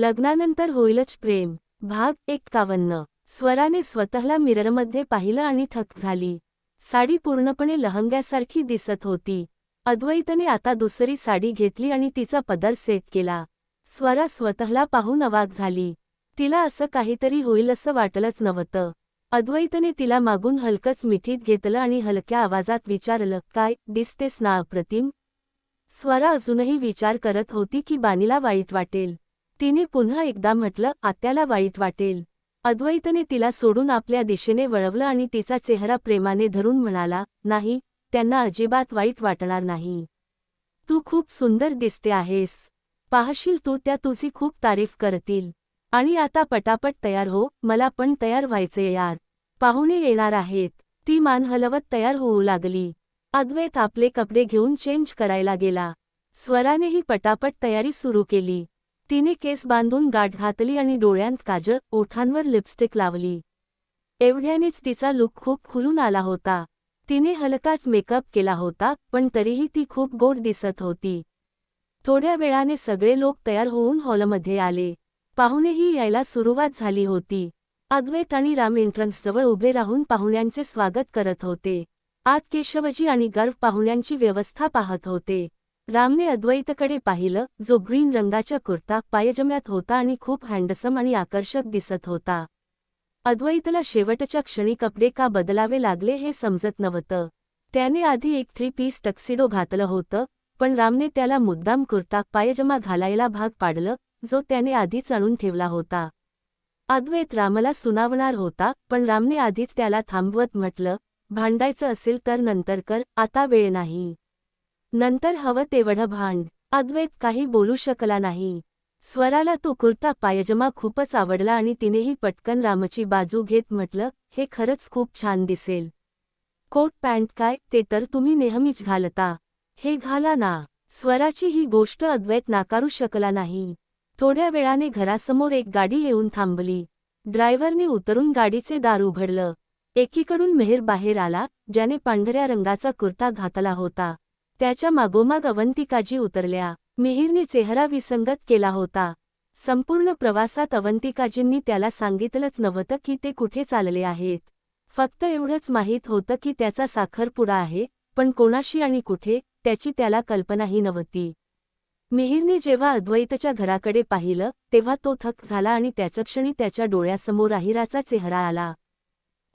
लग्नानंतर होईलच प्रेम. भाग एक्कावन्न. स्वराने स्वतःला मिररमध्ये पाहिलं आणि थक झाली. साडी पूर्णपणे लहंग्यासारखी दिसत होती. अद्वैतने आता दुसरी साडी घेतली आणि तिचा पदर सेट केला. स्वरा स्वतःला पाहून अवाक झाली. तिला असं काहीतरी होईल असं वाटलंच नव्हतं. अद्वैतने तिला मागून हलकच मिठीत घेतलं आणि हलक्या आवाजात विचारलं काय दिसतेस ना अप्रतिम? स्वरा अजूनही विचार करत होती की बानीला वाईट वाटेल. तिने पुन्हा एकदा म्हटलं आत्याला वाईट वाटेल. अद्वैतने तिला सोडून आपल्या दिशेने वळवलं आणि तिचा चेहरा प्रेमाने धरून म्हणाला नाही त्यांना अजिबात वाईट वाटणार नाही. तू खूप सुंदर दिसते आहेस. पाहशील तू त्या तुझी खूप तारीफ करतील. आणि आता पटापट तयार हो मला पण तयार व्हायचे यार. पाहुणे येणार आहेत. ती मान हलवत तयार होऊ लागली. अद्वैत आपले कपडे घेऊन चेंज करायला गेला. स्वरानेही पटापट तयारी सुरू केली. तिने केस बांधून गाठ घातली आणि डोळ्यांत काजळ ओठांवर लिपस्टिक लावली. एवढ्यानेच तिचा लुक खूप खुलून आला होता. तिने हलकाच मेकअप केला होता पण तरीही ती खूप गोड दिसत होती. थोड्या वेळाने सगळे लोक तयार होऊन हॉलमध्ये आले. पाहुणेही यायला सुरुवात झाली होती. अद्वैत आणि राम एंट्रन्सजवळ उभे राहून पाहुण्यांचे स्वागत करत होते. आत केशवजी आणि गर्व पाहुण्यांची व्यवस्था पाहत होते. रामने अद्वैतकडे पाहिलं जो ग्रीन रंगाच्या कुर्ता पायजम्यात होता आणि खूप हँडसम आणि आकर्षक दिसत होता. अद्वैतला शेवटच्या क्षणी कपडे का बदलावे लागले हे समजत नव्हतं. त्याने आधी एक थ्री पीस टक्सिडो घातलं होतं पण रामने त्याला मुद्दाम कुर्ता पायजमा घालायला भाग पाडलं जो त्याने आधीच आणून ठेवला होता. अद्वैत रामला सुनावणार होता पण रामने आधीच त्याला थांबवत म्हटलं भांडायचं असेल तर नंतर कर आता वेळ नाही. नंतर हवं तेवढं भांड. अद्वैत काही बोलू शकला नाही. स्वराला तो कुर्ता पायजमा खूपच आवडला आणि तिनेही पटकन रामची बाजू घेत म्हटलं हे खरंच खूप छान दिसेल. कोट पॅन्ट काय ते तर तुम्ही नेहमीच घालता. हे घाला ना. स्वराची ही गोष्ट अद्वैत नाकारू शकला नाही. थोड्या वेळाने घरासमोर एक गाडी येऊन थांबली. ड्रायव्हरने उतरून गाडीचे दार उघडलं. एकीकडून मेहर बाहेर आला ज्याने पांढऱ्या रंगाचा कुर्ता घातला होता. त्याच्या मागोमाग अवंतिकाजी उतरल्या. मिहिरने चेहरा विसंगत केला होता. संपूर्ण प्रवासात अवंतिकाजींनी त्याला सांगितलंच नव्हतं की ते कुठे चालले आहेत. फक्त एवढंच माहीत होतं की त्याचा साखरपुडा आहे पण कोणाशी आणि कुठे त्याची त्याला कल्पनाही नव्हती. मिहिरने जेव्हा अद्वैतच्या घराकडे पाहिलं तेव्हा तो थक झाला आणि त्याच क्षणी त्याच्या डोळ्यासमोर अहिराचा चेहरा आला.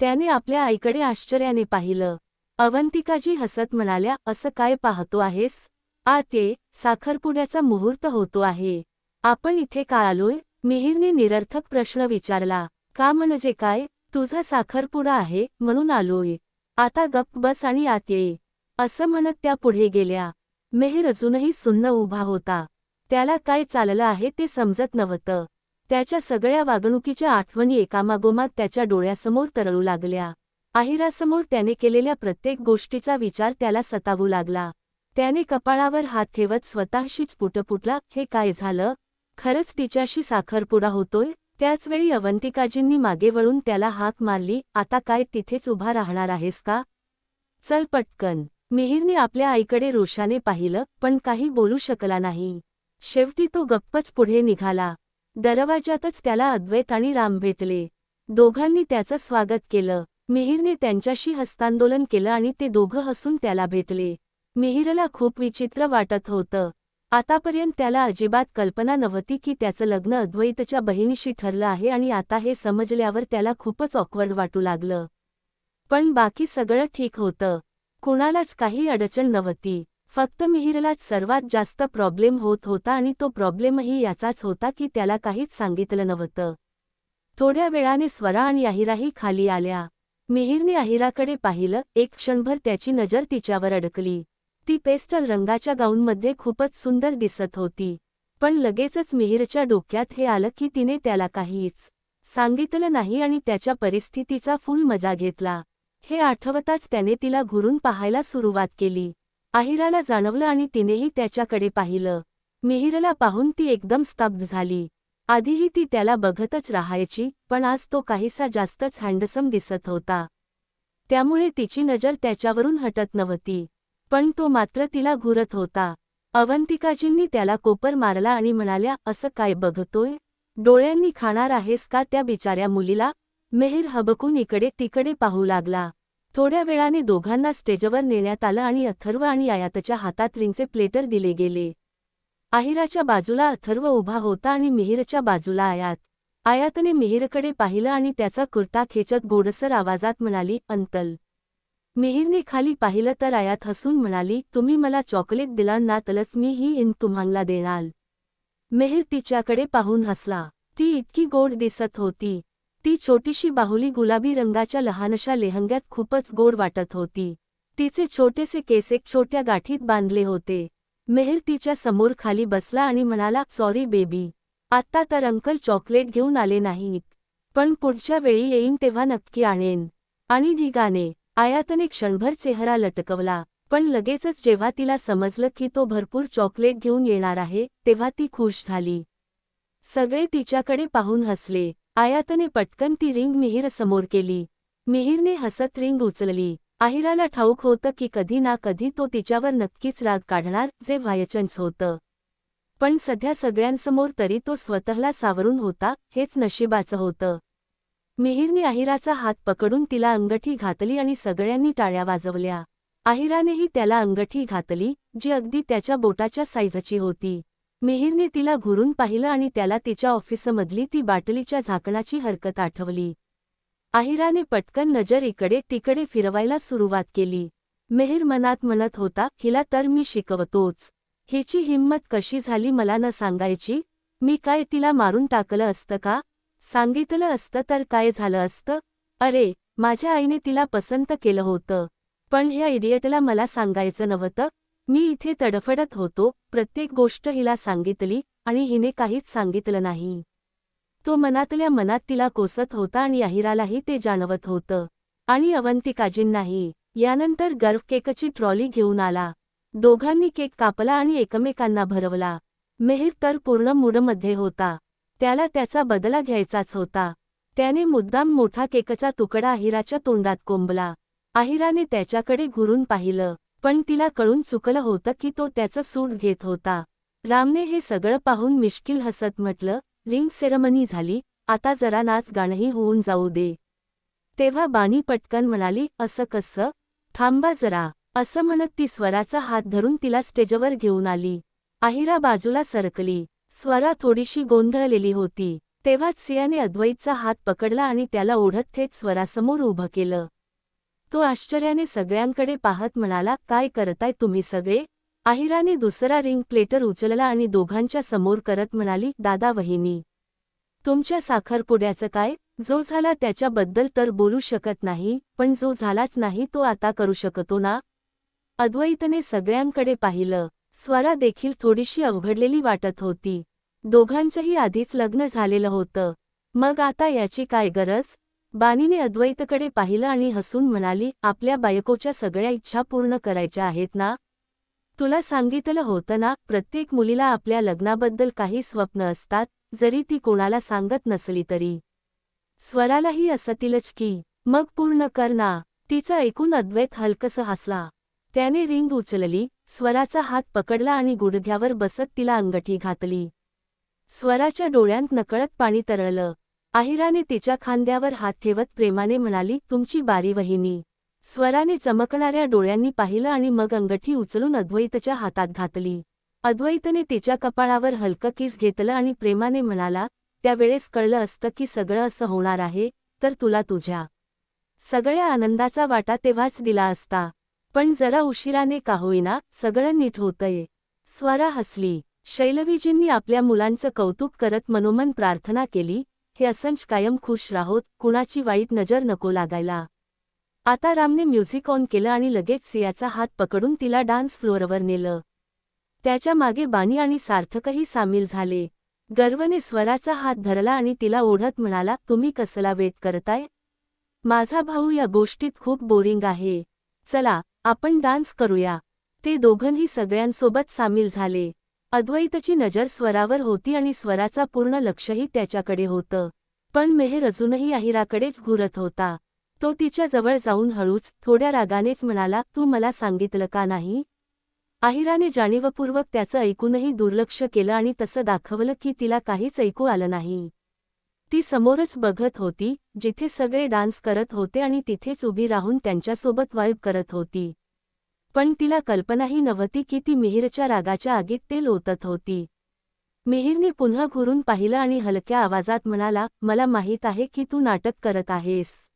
त्याने आपल्या आईकडे आश्चर्याने पाहिलं. अवंतिकाजी हसत म्हणाल्या असं काय पाहतो आहेस? आते साखरपुड्याचा मुहूर्त होतो आहे. आपण इथे का आलोय? मिहिरने निरर्थक प्रश्न विचारला का म्हणजे काय? तुझा साखरपुडा आहे म्हणून आलोय. आता गप्प बस आणि आत ये. असं म्हणत त्या पुढे गेल्या. मेहर अजूनही सुन्न उभा होता. त्याला काय चाललं आहे ते समजत नव्हतं. त्याच्या सगळ्या वागणुकीच्या आठवणी एकामागोमात त्याच्या डोळ्यासमोर तरळू लागल्या. आहिरासमोर त्याने केलेल्या प्रत्येक गोष्टीचा विचार त्याला सतावू लागला. त्याने कपाळावर हात ठेवत स्वतःशीच पुटपुटला हे काय झालं? खरंच तिच्याशी साखरपुडा होतोय? त्याचवेळी अवंतिकाजींनी मागे वळून त्याला हाक मारली आता काय तिथेच उभा राहणार आहेस का? चल पटकन. मिहीरने आपल्या आईकडे रोषाने पाहिलं पण काही बोलू शकला नाही. शेवटी तो गप्पच पुढे निघाला. दरवाजातच त्याला अद्वैत आणि राम भेटले. दोघांनी त्याचं स्वागत केलं. मिहीरने त्यांच्याशी हस्तांदोलन केलं आणि ते दोघं हसून त्याला भेटले. मिहीरला खूप विचित्र वाटत होतं. आतापर्यंत त्याला अजिबात कल्पना नव्हती की त्याचं लग्न अद्वैतच्या बहिणीशी ठरलं आहे आणि आता हे समजल्यावर त्याला खूपच ऑकवर्ड वाटू लागलं. पण बाकी सगळं ठीक होतं. कुणालाच काही अडचण नव्हती. फक्त मिहिरलाच सर्वात जास्त प्रॉब्लेम होत होता आणि तो प्रॉब्लेमही याचाच होता की त्याला काहीच सांगितलं नव्हतं. थोड्या वेळाने स्वरा आणि याहिराही खाली आल्या. मिहीरने अहिराकडे पाहिलं एक क्षणभर त्याची नजर तिच्यावर अडकली. ती पेस्टल रंगाच्या गाऊनमध्ये खूपच सुंदर दिसत होती. पण लगेचच मिहीरच्या डोक्यात हे आलं की तिने त्याला काहीच सांगितलं नाही आणि त्याच्या परिस्थितीचा फुल मजा घेतला. हे आठवताच त्याने तिला घुरून पाहायला सुरुवात केली. आहिराला जाणवलं आणि तिनेही त्याच्याकडे पाहिलं. मिहिरला पाहून ती एकदम स्तब्ध झाली. आधीही ती त्याला बघतच राहायची पण आज तो काहीसा जास्तच हँडसम दिसत होता. त्यामुळे तिची नजर त्याच्यावरून हटत नव्हती. पण तो मात्र तिला घुरत होता. अवंतिकाजींनी त्याला कोपर मारला आणि म्हणाल्या असं काय बघतोय? डोळ्यांनी खाणार आहेस का त्या बिचाऱ्या मुलीला? मेहर हबकून इकडे तिकडे पाहू लागला. थोड्या वेळाने दोघांना स्टेजवर नेण्यात आलं आणि अथर्व आणि आयातच्या हातात रिंगचे प्लेटर दिले गेले. आहिराच्या बाजूला अथर्व उभा होता आणि मिहिरच्या बाजूला आयात. आयातने मिहिरकडे पाहिलं आणि त्याचा कुर्ता खेचत गोडसर आवाजात म्हणाली अंतल. मिहिरने खाली पाहिलं तर आयात हसून म्हणाली तुम्ही मला चॉकलेट दिला ना तलच मी ही इन तुम्हाला देणार. मेहर तिच्याकडे पाहून हसला. ती इतकी गोड दिसत होती. ती छोटीशी बाहुली गुलाबी रंगाच्या लहानशा लेहंग्यात खूपच गोड वाटत होती. तिचे छोटेसे केस एक छोट्या गाठीत बांधले होते. मेहर तिच्या समोर खाली बसला आणि म्हणाला सॉरी बेबी आत्ता तर अंकल चॉकलेट घेऊन आले नाहीत. पण पुढच्या वेळी येईन तेव्हा नक्की आणेन. आणि ढिगाने आयातने क्षणभर चेहरा लटकवला. पण लगेचच जेव्हा तिला समजलं की तो भरपूर चॉकलेट घेऊन येणार आहे तेव्हा ती खुश झाली. सगळे तिच्याकडे पाहून हसले. आयातने पटकन ती रिंग मिहीर समोर केली. मिहीरने हसत रिंग उचलली. आहिराला ठाऊक होतं की कधी ना कधी तो तिच्यावर नक्कीच राग काढणार जे व्हायचन्स होतं. पण सध्या सगळ्यांसमोर तरी तो स्वतःला सावरून होता हेच नशिबाचं होतं. मिहिरने आहिराचा हात पकडून तिला अंगठी घातली आणि सगळ्यांनी टाळ्या वाजवल्या. आहिरानेही त्याला अंगठी घातली जी अगदी त्याच्या बोटाच्या साईजची होती. मिहिरने तिला घुरून पाहिलं आणि त्याला तिच्या ऑफिसमधली ती बाटलीच्या झाकणाची हरकत आठवली. आहिराने पटकन नजर इकडे तिकडे फिरवायला सुरुवात केली. मेहर मनात म्हणत होता हिला तर मी शिकवतोच. हिची हिंमत कशी झाली मला न सांगायची? मी काय तिला मारून टाकलं असतं का? सांगितलं असतं तर काय झालं असतं? अरे माझ्या आईने तिला पसंत केलं होतं. पण ह्या इडियटला मला सांगायचं नव्हतं. मी इथे तडफडत होतो. प्रत्येक गोष्ट हिला सांगितली आणि हिने काहीच सांगितलं नाही. तो मनातल्या मनात तिला कोसत होता आणि अहिरालाही ते जाणवत होतं. आणि अवंतिकाजींनाही. यानंतर गर्व केकची ट्रॉली घेऊन आला. दोघांनी केक कापला आणि एकमेकांना भरवला. मेहर तर पूर्ण मूडमध्ये होता. त्याला त्याचा बदला घ्यायचाच होता. त्याने मुद्दाम मोठा केकचा तुकडा अहिराच्या तोंडात कोंबला. आहिराने त्याच्याकडे घुरून पाहिलं पण तिला कळून चुकलं होतं की तो त्याचं सूट घेत होता. रामने हे सगळं पाहून मिश्किल हसत म्हटलं रिंग सेरेमनी झाली आता जरा नाच गाणंही होऊन जाऊ दे. तेव्हा बानी पटकन म्हणाली असं कसं? थांबा जरा असं म्हणत ती स्वराचा हात धरून तिला स्टेजवर घेऊन आली. आहिरा बाजूला सरकली. स्वरा थोडीशी गोंधळलेली होती. तेव्हाच सियाने अद्वैतचा हात पकडला आणि त्याला ओढत थेट स्वरासमोर उभं केलं. तो आश्चर्याने सगळ्यांकडे पाहत म्हणाला काय करताय तुम्ही सगळे? आहिराने दुसरा रिंग प्लेटर उचलला आणि दोघांच्या समोर करत म्हणाली दादा वहिनी तुमच्या साखरपुड्याचं काय? जो झाला त्याच्याबद्दल तर बोलू शकत नाही पण जो झालाच नाही तो आता करू शकतो ना? अद्वैतने सगळ्यांकडे पाहिलं. स्वरा देखील थोडीशी अवघडलेली वाटत होती. दोघांचंही आधीच लग्न झालेलं होतं. मग आता याची काय गरज? बानीने अद्वैतकडे पाहिलं आणि हसून म्हणाली आपल्या बायकोच्या सगळ्या इच्छा पूर्ण करायच्या आहेत ना? तुला सांगितलं होतं ना प्रत्येक मुलीला आपल्या लग्नाबद्दल काही स्वप्न असतात जरी ती कोणाला सांगत नसली तरी. स्वरालाही असतीलच की मग पूर्ण कर ना. तिचं ऐकून अद्वैत हलकसं हसला. त्याने रिंग उचलली स्वराचा हात पकडला आणि गुडघ्यावर बसत तिला अंगठी घातली. स्वराच्या डोळ्यांत नकळत पाणी तरळलं. आहिराने तिच्या खांद्यावर हात ठेवत प्रेमाने म्हणाली तुमची बारी वहिनी. स्वराने चमकणाऱ्या डोळ्यांनी पाहिलं आणि मग अंगठी उचलून अद्वैतच्या हातात घातली. अद्वैतने तिच्या कपाळावर हलकं किस घेतलं आणि प्रेमाने म्हणाला त्यावेळेस कळलं असतं की सगळं असं होणार आहे तर तुला तुझ्या सगळ्या आनंदाचा वाटा तेव्हाच दिला असता. पण जरा उशिराने का होईना सगळं नीट होतंय. स्वरा हसली. शैलवीजींनी आपल्या मुलांचं कौतुक करत मनोमन प्रार्थना केली हे असंच कायम खुश राहोत कुणाची वाईट नजर नको लागायला. आता रामने म्युझिक ऑन केलं आणि लगेच सियाचा हात पकडून तिला डान्स फ्लोअरवर नेलं. त्याच्यामागे बानी आणि सार्थकही सामील झाले. गर्वने स्वराचा हात धरला आणि तिला ओढत म्हणाला तुम्ही कसला वेट करताय? माझा भाऊ या गोष्टीत खूप बोरिंग आहे. चला आपण डान्स करूया. ते दोघंही सगळ्यांसोबत सामील झाले. अद्वैतची नजर स्वरावर होती आणि स्वराचा पूर्ण लक्षही त्याच्याकडे होतं. पण मेहर अजूनही अहिराकडेच घुरत होता. तो तिच्या जवळ जाऊन हळूच थोड्या रागानेच म्हणाला तू मला सांगितलं का नाही? आहिराने जाणीवपूर्वक त्याचं ऐकूनही दुर्लक्ष केलं आणि तसं दाखवलं की तिला काहीच ऐकू आलं नाही. ती समोरच बघत होती जिथे सगळे डान्स करत होते आणि तिथेच उभी राहून त्यांच्यासोबत वाईब करत होती. पण तिला कल्पनाही नव्हती की ती मिहीरच्या रागाच्या आगीत ते लोतत होती. मिहीरने पुन्हा घुरून पाहिलं आणि हलक्या आवाजात म्हणाला मला माहीत आहे की तू नाटक करत आहेस.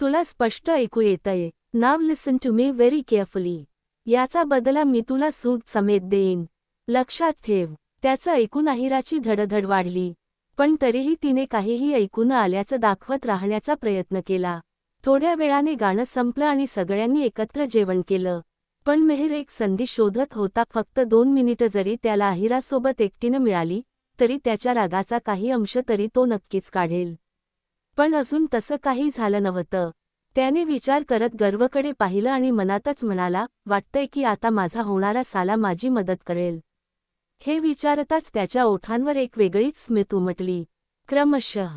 तुला स्पष्ट ऐकू येतंय. Now listen to me very carefully याचा बदला मी तुला सूद समेत देईन. लक्षात ठेव. त्याचं ऐकून अहिराची धडधड वाढली. पण तरीही तिने काहीही ऐकू न आल्याचं दाखवत राहण्याचा प्रयत्न केला. थोड्या वेळाने गाणं संपलं आणि सगळ्यांनी एकत्र जेवण केलं. पण मेहर एक संधी शोधत होता फक्त दोन मिनिटं जरी त्याला अहिरासोबत एकटीनं मिळाली तरी त्याच्या रागाचा काही अंश तरी तो नक्कीच काढेल. पण अजून तसं काही झालं नव्हतं. त्याने विचार करत गर्वकडे पाहिलं आणि मनातच म्हणाला वाटतंय की आता माझा होणारा साला माझी मदत करेल. हे विचारताच त्याच्या ओठांवर एक वेगळीच स्मित उमटली. क्रमशः